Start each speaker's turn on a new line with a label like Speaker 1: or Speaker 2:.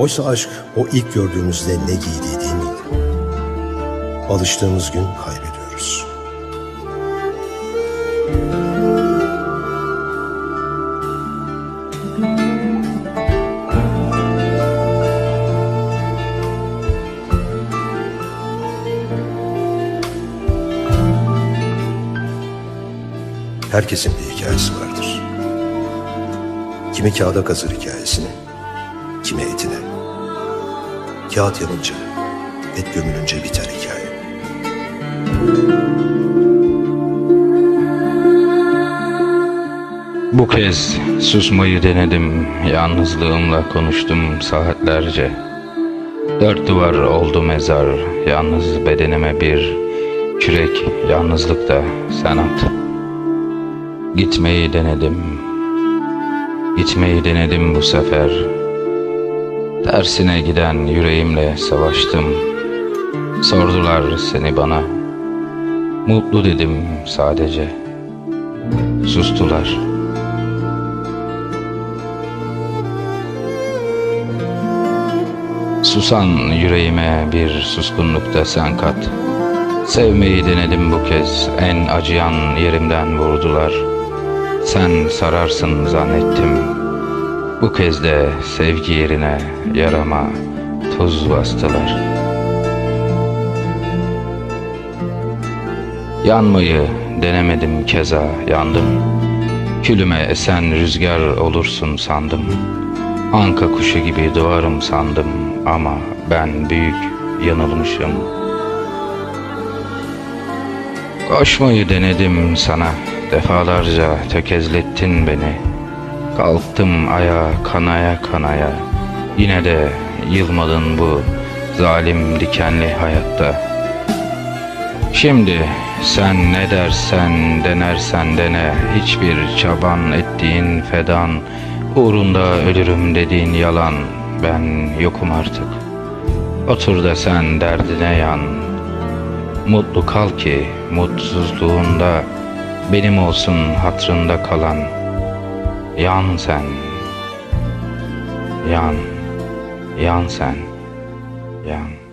Speaker 1: Oysa aşk o ilk gördüğümüzde ne giydiği değil miydi? Alıştığımız gün kaybediyoruz. Herkesin bir hikayesi vardır. Kimi kağıda kazır hikayesini, kimi etine. Kağıt yanınca, et gömülünce biter hikaye.
Speaker 2: Bu kez susmayı denedim, yalnızlığımla konuştum saatlerce. Dört duvar oldu mezar, yalnız bedenime bir kürek yalnızlıkta sen at. Gitmeyi denedim, gitmeyi denedim bu sefer. Tersine giden yüreğimle savaştım. Sordular seni bana, mutlu dedim sadece. Sustular. Susan yüreğime bir suskunlukta sen kat. Sevmeyi denedim bu kez, en acıyan yerimden vurdular. Sen sararsın zannettim. Bu kez de sevgi yerine yarama tuz bastılar. Yanmayı denemedim keza yandım. Külüme esen rüzgar olursun sandım. Anka kuşu gibi doğarım sandım ama ben büyük yanılmışım. Koşmayı denedim sana, defalarca tökezlettin beni. Kalktım ayağa kanaya kanaya, yine de yılmadın bu zalim dikenli hayatta. Şimdi sen ne dersen denersen dene. Hiçbir çaban ettiğin fedan Uğrunda ölürüm dediğin yalan. Ben yokum artık. Otur da sen derdine yan. Mutlu kal ki mutsuzluğunda Benim olsun hatrında kalan Yan sen. Yan. Yan sen. Yan